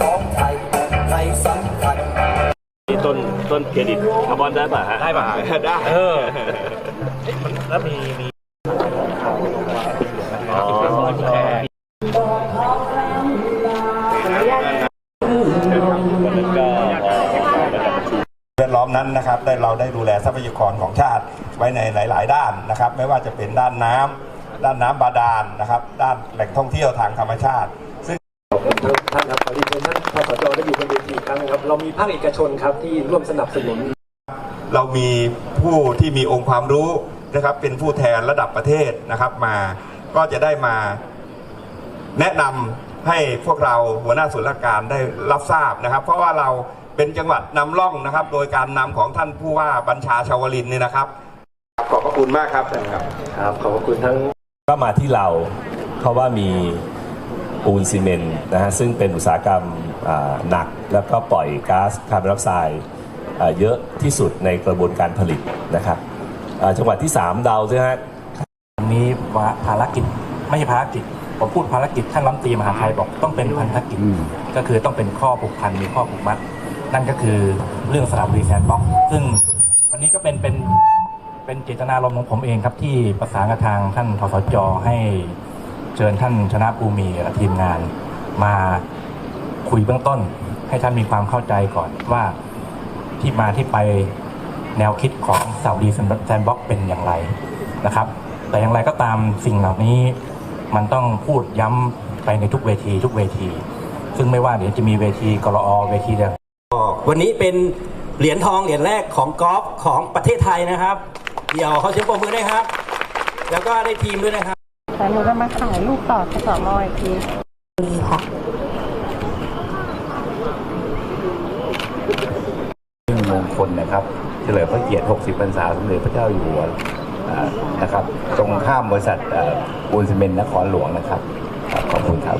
ของไทยไทยสำคัญนี่ต้นต้นเครดิตคาร์บอนได้ป่ะฮะได้ป่ะได้เออแล้วมีมีอ๋อแค่วันนั้นก็พอระดับประชุมแวดล้อมนั้นนะครับได้เราได้ดูแลทรัพยากรของชาติไว้ในหลาย ๆ ด้านนะครับ ไม่ว่าจะเป็นด้านน้ำด้านน้ำบาดาลนะครับ ด้านแหล่งท่องเที่ยวทางธรรมชาติ ซึ่งท่านครับขอเรียนเชิญท่านพสจได้อยู่บนเวทีอีกครั้งนะครับ เรามีภาคเอกชนครับที่ร่วมสนับสนุน เรามีผู้ที่มีองค์ความรู้นะครับ เป็นผู้แทนระดับประเทศนะครับมาก็จะได้มาแนะนำให้พวกเราหัวหน้าส่วนราชการได้รับทราบนะครับ เพราะว่าเราเป็นจังหวัดนำร่องนะครับ โดยการนำของท่านผู้ว่าบัญชาชาวลินเนี่ยนะครับ ขอบพระคุณมากครับ ครับ ขอบพระคุณทั้ง ก็มาที่เราเพราะว่ามี ปูนซีเมนต์นะฮะซึ่งเป็นอุตสาหกรรมอ่าหนัก แล้วก็ปล่อยก๊าซคาร์บอนไดออกไซด์อ่าเยอะที่สุดในกระบวนการผลิตนะครับอ่าจังหวัดที่3เดาใช่ไหมฮะวันนี้ว่าภารกิจไม่ใช่ภารกิจผมพูดภารกิจท่านรัฐมนตรีมหาดไทยบอกต้องเป็นพันธกิจก็คือต้องเป็นข้อผูกพันมีข้อผูกมัด นั่นก็คือเรื่องสระบุรีแซนด์บ็อกซ์ซึ่งวันนี้ก็เป็นเป็นเป็นเจตนารมณ์ของผมเองครับที่ประสานกับทางท่านทสจให้ เชิญท่านชนะภูมิและทีมงานมาคุยเบื้องต้น ให้ท่านมีความเข้าใจก่อนว่าที่มาที่ไปแนวคิดของสาวดีแซนบ็อกเป็นอย่างไรนะครับ แต่อย่างไรก็ตามสิ่งเหล่านี้มันต้องพูดย้ำไปในทุกเวทีทุกเวที ซึ่งไม่ว่าเดี๋ยวจะมีเวทีกรอเวทีเดียววันนี้เป็นเหรียญทองเหรียญแรกของกอล์ฟของประเทศไทยนะครับ เดี๋ยวเขาเสียงปรบมือด้ครับ แล้วก็ได้ทีมด้วยนะครับ แต่หนูจะมาถ่ายรูปต่อสสมอีกทีค่ะซึ่งมงคลนะครับ เฉลิมพระเกียรติ 60 พรรษาสมเด็จพระเจ้าอยู่หัวอ่านะครับ ตรงข้ามบริษัทอ่าปูนซีเมนต์นครหลวงนะครับครับขอบคุณครับ